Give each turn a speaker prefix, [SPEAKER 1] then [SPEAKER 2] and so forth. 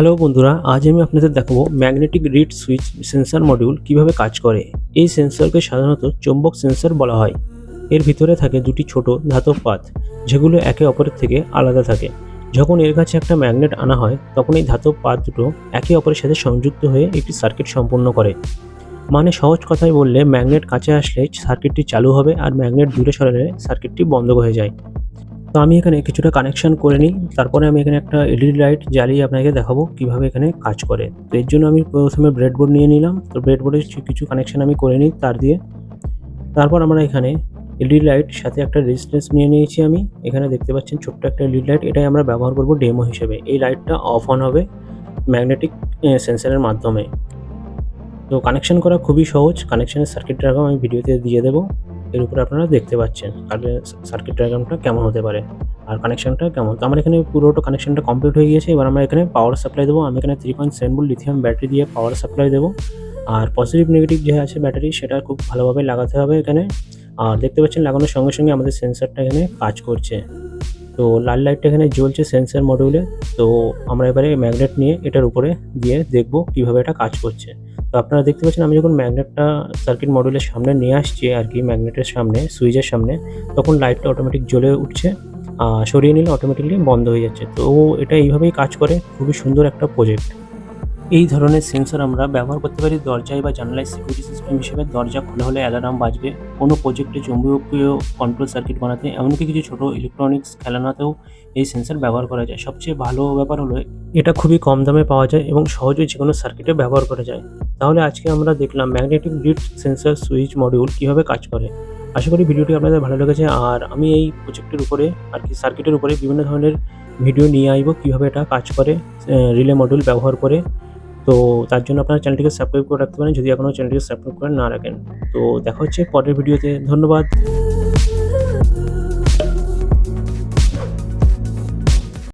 [SPEAKER 1] Hello বন্ধুরা, আজ আমি আপনাদের দেখাবো magnetic reed switch sensor module কীভাবে কাজ করে। এই সেন্সরকে সাধারণত চৌম্বক সেন্সর বলা হয়। এর ভিতরে থাকে দুটি ছোট ধাতব পাত, যেগুলো একে অপরের থেকে আলাদা থাকে। যখন এর কাছে একটা ম্যাগনেট আনা হয়, তখন এই ধাতব পাত দুটো একে অপরের সাথে সংযুক্ত হয়ে একটি সার্কিট সম্পূর্ণ করে। মানে সহজ কথায় বললে ম্যাগনেট কাছে আসলে সার্কিটটি চালু হবে আর ম্যাগনেট দূরে সরালে সার্কিটটি বন্ধ হয়ে যায়। তো আমি এখানে কিছুটা কানেকশন করে নিই। তারপরে আমি এখানে একটা এলইডি লাইট জ্বালিয়ে আপনাকে দেখাবো কীভাবে এখানে কাজ করে। তো এর জন্য আমি প্রথমে ব্রেডবোর্ড নিয়ে নিলাম। তো ব্রেডবোর্ডের কিছু কানেকশন আমি করে নিই তার দিয়ে। তারপর আমরা এখানে এলইডি লাইট সাথে একটা রেজিস্ট্যান্স নিয়ে নিয়েছি আমি। এখানে দেখতে পাচ্ছেন ছোট্ট একটা এলইডি লাইট এটাই আমরা ব্যবহার করব ডেমো হিসেবে। এই লাইটটা অফ অন হবে ম্যাগনেটিক সেন্সারের মাধ্যমে। তো কানেকশন করা খুবই সহজ। কানেকশনের সার্কিট ডায়াগ্রাম আমি ভিডিওতে দিয়ে দেবো। এর উপরে আপনারা দেখতে পাচ্ছেন সার্কিট ডায়াগ্রামটা কেমন হতে পারে আর কানেকশনটা কেমন। তো আমার এখানে পুরোটা কানেকশনটা কমপ্লিট হয়ে গিয়েছে। এবার আমরা এখানে পাওয়ার সাপ্লাই দেবো। আমি এখানে three point seven volt lithium battery দিয়ে পাওয়ার সাপ্লাই দেবো। আর পজিটিভ নেগেটিভ যে আছে ব্যাটারি সেটা খুব ভালোভাবে লাগাতে হবে এখানে। আর দেখতে পাচ্ছেন লাগানোর সঙ্গে সঙ্গে আমাদের সেন্সারটা এখানে কাজ করছে। তো লাল লাইটটা এখানে জ্বলছে সেন্সার মডিউলে তো আমরা এবারে ম্যাগনেট নিয়ে এটার উপরে দিয়ে দেখব কীভাবে এটা কাজ করছে। তো আপনারা দেখতে পাচ্ছেন, আমি যখন ম্যাগনেটটা সার্কিট মডিউলের সামনে নিয়ে আসছি আর কি, ম্যাগনেটের সামনে, সুইচের সামনে, তখন লাইটটা অটোমেটিক জ্বলে উঠছে সরিয়ে নিলে অটোমেটিকলি বন্ধ হয়ে যাচ্ছে। তো এটা এইভাবেই কাজ করে, খুবই সুন্দর একটা প্রজেক্ট এই ধরনের সেন্সর আমরা ব্যবহার করতে পারি দরজায় বা জানালায় সিকিউরিটি সিস্টেম হিসেবে। দরজা খোলা হলে অ্যালার্ম বাজবে, কোনো প্রজেক্টে চুম্বকীয় কন্ট্রোল সার্কিট বানাতে, এমনকি কিছু ছোট ইলেকট্রনিক্স খেলানাতেও এই সেন্সর ব্যবহার করা যায়। সবচেয়ে ভালো ব্যাপার হলো, এটা খুবই কম দামে পাওয়া যায় এবং সহজেই যে কোনো সার্কিটে ব্যবহার করা যায়। তাহলে আজকে আমরা দেখলাম magnetic grid sensor switch module কীভাবে কাজ করে। আশা করি ভিডিওটি আপনাদের ভালো লেগেছে। আর আমি এই প্রজেক্টের উপরে আর কি সার্কিটের উপরে বিভিন্ন ধরনের ভিডিও নিয়ে আসব কীভাবে এটা কাজ করে রিলে মডিউল ব্যবহার করে। তো তার জন্য আপনারা চ্যানেলটিকে সাবস্ক্রাইব করে রাখতে পারেন, যদি এখনও চ্যানেলটিকে সাবস্ক্রাইব করে না রাখেন। তো দেখা হচ্ছে পরের ভিডিওতে ধন্যবাদ।